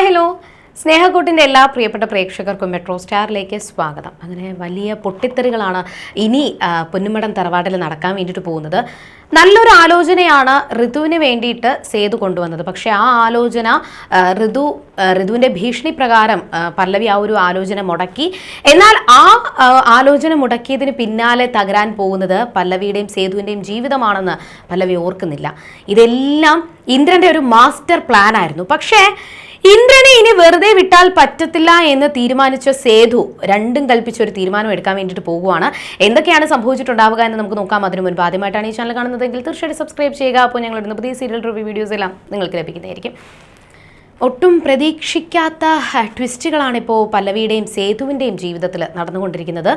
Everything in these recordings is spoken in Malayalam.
Hi hello. സ്നേഹക്കൂട്ടിന്റെ എല്ലാ പ്രിയപ്പെട്ട പ്രേക്ഷകർക്കും മെട്രോ സ്റ്റാറിലേക്ക് സ്വാഗതം. അങ്ങനെ വലിയ പൊട്ടിത്തെറികളാണ് ഇനി പൊന്നുമടം തറവാട്ടിൽ നടക്കാൻ വേണ്ടിയിട്ട് പോകുന്നത്. നല്ലൊരു ആലോചനയാണ് ഋതുവിന് വേണ്ടിയിട്ട് സേതു കൊണ്ടുവന്നത്. പക്ഷേ ആ ആലോചന ഋതു ഋതുവിന്റെ ഭീഷണി പ്രകാരം പല്ലവി ആ ഒരു ആലോചന മുടക്കി. എന്നാൽ ആ, ആലോചന മുടക്കിയതിന് പിന്നാലെ തകരാൻ പോകുന്നത് പല്ലവിയുടെയും സേതുവിന്റെയും ജീവിതമാണെന്ന് പല്ലവി ഓർക്കുന്നില്ല. ഇതെല്ലാം ഇന്ദ്രന്റെ ഒരു മാസ്റ്റർ പ്ലാൻ ആയിരുന്നു പക്ഷേ ഇന്ദ്രനെ ഇനി വെറുതെ വിട്ടാൽ പറ്റത്തില്ല എന്ന് തീരുമാനിച്ച സേതു രണ്ടും കൽപ്പിച്ച ഒരു തീരുമാനം എടുക്കാൻ വേണ്ടിയിട്ട് പോകുവാണ് എന്തൊക്കെയാണ് സംഭവിച്ചിട്ടുണ്ടാവുക എന്ന് നമുക്ക് നോക്കാം. അതിനു മുൻപ് ആദ്യമായിട്ടാണ് ഈ ചാനൽ കാണുന്നതെങ്കിൽ തീർച്ചയായിട്ടും സബ്സ്ക്രൈബ് ചെയ്യുക. അപ്പോൾ ഞങ്ങൾ ഇടുന്ന പുതിയ സീരിയൽ റിവ്യൂ വീഡിയോസ് എല്ലാം നിങ്ങൾക്ക് ലഭിക്കുന്നതായിരിക്കും. ഒട്ടും പ്രതീക്ഷിക്കാത്ത ട്വിസ്റ്റുകളാണിപ്പോൾ പല്ലവിയുടെയും സേതുവിന്റെയും ജീവിതത്തിൽ നടന്നുകൊണ്ടിരിക്കുന്നത്.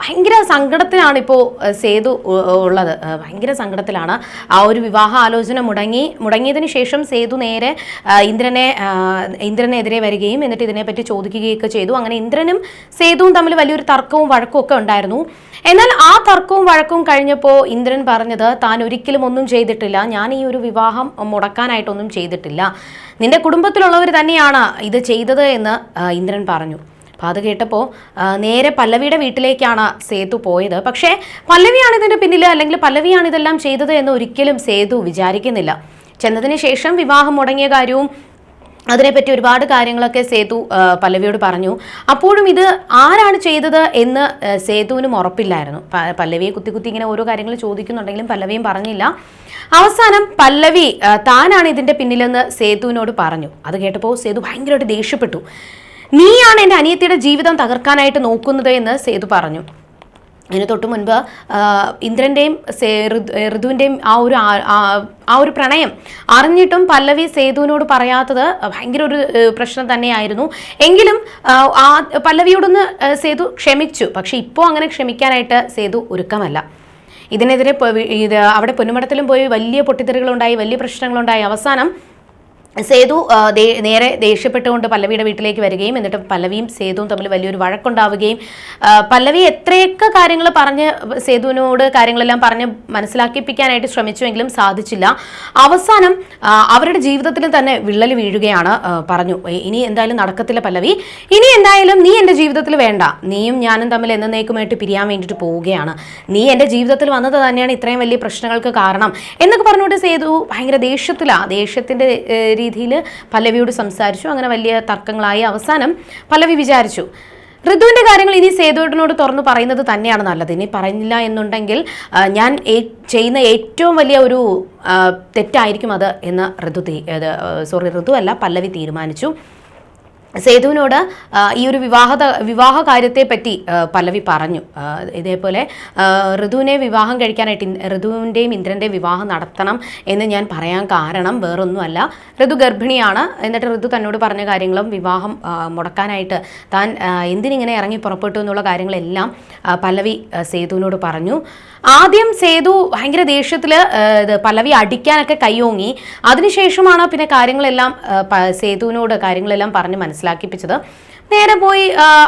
ഭയങ്കര സങ്കടത്തിലാണ് ഇപ്പോൾ സേതു ഉള്ളത്. ഭയങ്കര സങ്കടത്തിലാണ്. ആ ഒരു വിവാഹ ആലോചന മുടങ്ങി മുടങ്ങിയതിന് ശേഷം സേതു നേരെ ഇന്ദ്രനെ ഇന്ദ്രനെതിരെ വരികയും എന്നിട്ട് ഇതിനെപ്പറ്റി ചോദിക്കുകയൊക്കെ ചെയ്തു. അങ്ങനെ ഇന്ദ്രനും സേതുവും തമ്മിൽ വലിയൊരു തർക്കവും വഴക്കും ഒക്കെ ഉണ്ടായിരുന്നു. എന്നാൽ ആ തർക്കവും വഴക്കും കഴിഞ്ഞപ്പോൾ ഇന്ദ്രൻ പറഞ്ഞത് താൻ ഒരിക്കലും ഒന്നും ചെയ്തിട്ടില്ല. ഞാൻ ഈ ഒരു വിവാഹം മുടക്കാനായിട്ടൊന്നും ചെയ്തിട്ടില്ല. നിന്റെ കുടുംബത്തിലുള്ളവർ തന്നെയാണ് ഇത് ചെയ്തത് എന്ന് ഇന്ദ്രൻ പറഞ്ഞു. അപ്പോൾ അത് കേട്ടപ്പോൾ നേരെ പല്ലവിയുടെ വീട്ടിലേക്കാണ് സേതു പോയത്. പക്ഷേ പല്ലവിയാണ് ഇതിന്റെ പിന്നിൽ അല്ലെങ്കിൽ പല്ലവിയാണ് ഇതെല്ലാം ചെയ്തത് എന്ന് ഒരിക്കലും സേതു വിചാരിക്കുന്നില്ല. ചെന്നതിന് ശേഷം വിവാഹം മുടങ്ങിയ കാര്യവും അതിനെപ്പറ്റി ഒരുപാട് കാര്യങ്ങളൊക്കെ സേതു പല്ലവിയോട് പറഞ്ഞു. അപ്പോഴും ഇത് ആരാണ് ചെയ്തത് എന്ന് സേതുവിനും ഉറപ്പില്ലായിരുന്നു. പല്ലവിയെ കുത്തി കുത്തി ഇങ്ങനെ ഓരോ കാര്യങ്ങൾ ചോദിക്കുന്നുണ്ടെങ്കിലും പല്ലവിയും പറഞ്ഞില്ല. അവസാനം പല്ലവി താനാണ് ഇതിന്റെ പിന്നിലെന്ന് സേതുവിനോട് പറഞ്ഞു. അത് കേട്ടപ്പോൾ സേതു ഭയങ്കരമായിട്ട് ദേഷ്യപ്പെട്ടു. നീയാണ് എന്റെ അനിയത്തിയുടെ ജീവിതം തകർക്കാനായിട്ട് നോക്കുന്നത് എന്ന് സേതു പറഞ്ഞു. അതിന് തൊട്ട് മുൻപ് ഇന്ദ്രന്റെയും ഋതുവിന്റെയും ആ ഒരു ആ- ഒരു പ്രണയം അറിഞ്ഞിട്ടും പല്ലവി സേതുവിനോട് പറയാത്തത് ഭയങ്കര ഒരു പ്രശ്നം തന്നെയായിരുന്നു. എങ്കിലും ആ പല്ലവിയോടൊന്ന് സേതു ക്ഷമിച്ചു. പക്ഷെ ഇപ്പോൾ അങ്ങനെ ക്ഷമിക്കാനായിട്ട് സേതു ഒരുക്കമല്ല. ഇതിനെതിരെ ഇത് അവിടെ പൊന്നുമടത്തിലും പോയി വലിയ പൊട്ടിത്തെറികളുണ്ടായി വലിയ പ്രശ്നങ്ങളുണ്ടായി. അവസാനം സേതു നേരെ ദേഷ്യപ്പെട്ടുകൊണ്ട് പല്ലവിയുടെ വീട്ടിലേക്ക് വരികയും എന്നിട്ട് പല്ലവിയും സേതുവും തമ്മിൽ വലിയൊരു വഴക്കുണ്ടാവുകയും പല്ലവി എത്രയൊക്കെ കാര്യങ്ങൾ പറഞ്ഞ് സേതുവിനോട് കാര്യങ്ങളെല്ലാം പറഞ്ഞ് മനസ്സിലാക്കിപ്പിക്കാനായിട്ട് ശ്രമിച്ചുവെങ്കിലും സാധിച്ചില്ല. അവസാനം അവരുടെ ജീവിതത്തിൽ തന്നെ വിള്ളൽ വീഴുകയാണ് പറഞ്ഞു. ഇനി എന്തായാലും നടക്കത്തില്ല പല്ലവി. ഇനി എന്തായാലും നീ എന്റെ ജീവിതത്തിൽ വേണ്ട. നീയും ഞാനും തമ്മിൽ എന്നേക്കുമായിട്ട് പിരിയാൻ വേണ്ടിയിട്ട് പോവുകയാണ്. നീ എന്റെ ജീവിതത്തിൽ വന്നത് തന്നെയാണ് ഇത്രയും വലിയ പ്രശ്നങ്ങൾക്ക് കാരണം. എന്നൊക്കെ പറഞ്ഞുകൊണ്ട് സേതു ഭയങ്കര ദേഷ്യത്തിലാണ് ദേഷ്യത്തിന്റെ രീതിയിൽ പല്ലവിയോട് സംസാരിച്ചു. അങ്ങനെ വലിയ തർക്കങ്ങളായി അവസാനം പല്ലവി വിചാരിച്ചു. ഋതുവിന്റെ കാര്യങ്ങൾ ഇനി സേതുവേട്ടനോട് തുറന്നു പറയുന്നത് തന്നെയാണ് നല്ലത്. ഇനി പറഞ്ഞില്ല എന്നുണ്ടെങ്കിൽ ഞാൻ ചെയ്യുന്ന ഏറ്റവും വലിയ ഒരു തെറ്റായിരിക്കും അത് എന്ന് ഋതു സോറി ഋതു അല്ല പല്ലവി തീരുമാനിച്ചു. സേതുവിനോട് ഈ ഒരു വിവാഹ വിവാഹ കാര്യത്തെ പറ്റി ആ, പല്ലവി പറഞ്ഞു. ഇതേപോലെ ഋതുവിനെ വിവാഹം കഴിക്കാനായിട്ട് ഋതുവിന്റെയും ഇന്ദ്രന്റെയും വിവാഹം നടത്തണം എന്ന് ഞാൻ പറയാൻ കാരണം വേറൊന്നുമല്ല. ഋതു ഗർഭിണിയാണ്. എന്നിട്ട് ഋതു തന്നോട് പറഞ്ഞ കാര്യങ്ങളും വിവാഹം മുടക്കാനായിട്ട് താൻ എന്തിനിങ്ങനെ ഇറങ്ങി പുറപ്പെട്ടു എന്നുള്ള കാര്യങ്ങളെല്ലാം പല്ലവി സേതുവിനോട് പറഞ്ഞു. ആദ്യം സേതു ഭയങ്കര ദേഷ്യത്തിൽ ഇത് പല്ലവി അടിക്കാനൊക്കെ കൈയോങ്ങി. അതിനുശേഷമാണ് പിന്നെ കാര്യങ്ങളെല്ലാം സേതുവിനോട് കാര്യങ്ങളെല്ലാം പറഞ്ഞ് മനസ്സിലാക്കിപ്പിച്ചത്. നേരെ പോയി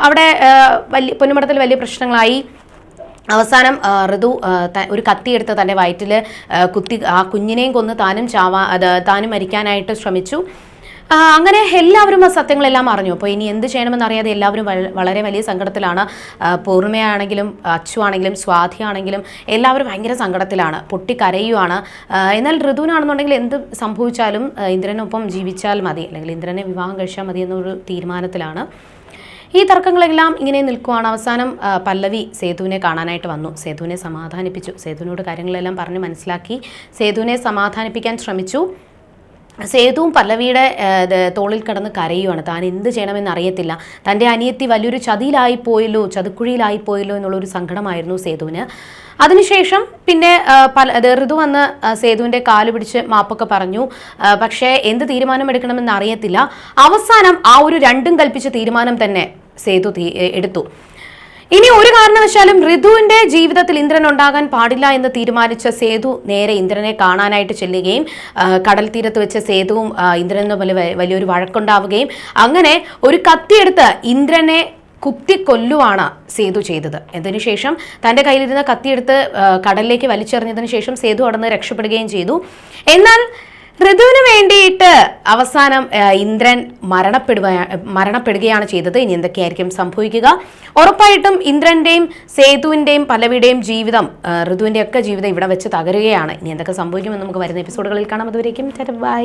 അവിടെ വലിയ പൊന്നുമടത്തിൽ വലിയ പ്രശ്നങ്ങളായി. അവസാനം ഋതു ഒരു കത്തിയെടുത്ത് തന്റെ വയറ്റിൽ കുത്തി ആ കുഞ്ഞിനെയും കൊന്ന് താനും ചാവാ താനും മരിക്കാനായിട്ട് ശ്രമിച്ചു. അങ്ങനെ എല്ലാവരും ആ സത്യങ്ങളെല്ലാം അറിഞ്ഞു. അപ്പോൾ ഇനി എന്ത് ചെയ്യണമെന്ന് അറിയാതെ എല്ലാവരും വളരെ വലിയ സങ്കടത്തിലാണ്. പൂർണിമയാണെങ്കിലും അച്ചു ആണെങ്കിലും ആണെങ്കിലും എല്ലാവരും ഭയങ്കര സങ്കടത്തിലാണ്. പൊട്ടിക്കരയുവാണ്. കരയുവാണ് എന്നാൽ ഋതുവിനാണെന്നുണ്ടെങ്കിൽ എന്ത് സംഭവിച്ചാലും ഇന്ദ്രനൊപ്പം ജീവിച്ചാൽ മതി. അല്ലെങ്കിൽ ഇന്ദ്രനെ വിവാഹം കഴിച്ചാൽ മതി എന്നൊരു തീരുമാനത്തിലാണ്. ഈ തർക്കങ്ങളെല്ലാം ഇങ്ങനെ നിൽക്കുവാണ്. അവസാനം പല്ലവി സേതുവിനെ കാണാനായിട്ട് വന്നു. സേതുവിനെ സമാധാനിപ്പിച്ചു. സേതുവിനോട് കാര്യങ്ങളെല്ലാം പറഞ്ഞ് മനസ്സിലാക്കി. സേതുവിനെ സമാധാനിപ്പിക്കാൻ ശ്രമിച്ചു. സേതുവും പല്ലവിയുടെ തോളിൽ കിടന്ന് കരയുവാണ്. താൻ എന്ത് ചെയ്യണമെന്ന് അറിയത്തില്ല തന്റെ അനിയത്തി വലിയൊരു ചതിയിലായി പോയല്ലോ പോയല്ലോ എന്നുള്ളൊരു സങ്കടമായിരുന്നു സേതുവിന്. അതിനുശേഷം പിന്നെ പല ഋതു വന്ന് സേതുവിന്റെ കാൽ പിടിച്ച് മാപ്പൊക്കെ പറഞ്ഞു. പക്ഷേ എന്ത് തീരുമാനം എടുക്കണമെന്ന് അറിയത്തില്ല അവസാനം ആ ഒരു രണ്ടും കൽപ്പിച്ച തീരുമാനം തന്നെ സേതു എടുത്തു. ഇനി ഒരു കാരണവശാലും ഋതുവിന്റെ ജീവിതത്തിൽ ഇന്ദ്രൻ ഉണ്ടാകാൻ പാടില്ല എന്ന് തീരുമാനിച്ച സേതു നേരെ ഇന്ദ്രനെ കാണാനായിട്ട് ചെല്ലുകയും കടൽ തീരത്ത് വെച്ച സേതുവും ഇന്ദ്രനും തമ്മിൽ വലിയൊരു വഴക്കുണ്ടാവുകയും അങ്ങനെ ഒരു കത്തിയെടുത്ത് ഇന്ദ്രനെ കുത്തിക്കൊല്ലുവാണ് സേതു ചെയ്തത്. അതിനുശേഷം തന്റെ കയ്യിലിരുന്ന കത്തിയെടുത്ത് കടലിലേക്ക് വലിച്ചെറിഞ്ഞതിന് ശേഷം സേതു അവിടെ നിന്ന് രക്ഷപ്പെടുകയും ചെയ്തു. എന്നാൽ ഋതുവിന് വേണ്ടിയിട്ട് അവസാനം ഇന്ദ്രൻ മരണപ്പെടുക മരണപ്പെടുകയാണ് ചെയ്തത്. ഇനി എന്തൊക്കെയായിരിക്കും സംഭവിക്കുക? ഉറപ്പായിട്ടും ഇന്ദ്രന്റെയും സേതുവിന്റെയും പല്ലവിയുടെയും ജീവിതം ഋതുവിന്റെ ഒക്കെ ജീവിതം ഇവിടെ വെച്ച് തകരുകയാണ്. ഇനി എന്തൊക്കെ സംഭവിക്കുമെന്ന് നമുക്ക് വരുന്ന എപ്പിസോഡുകളിൽ കാണാം. അതുവരേക്കും ബൈ.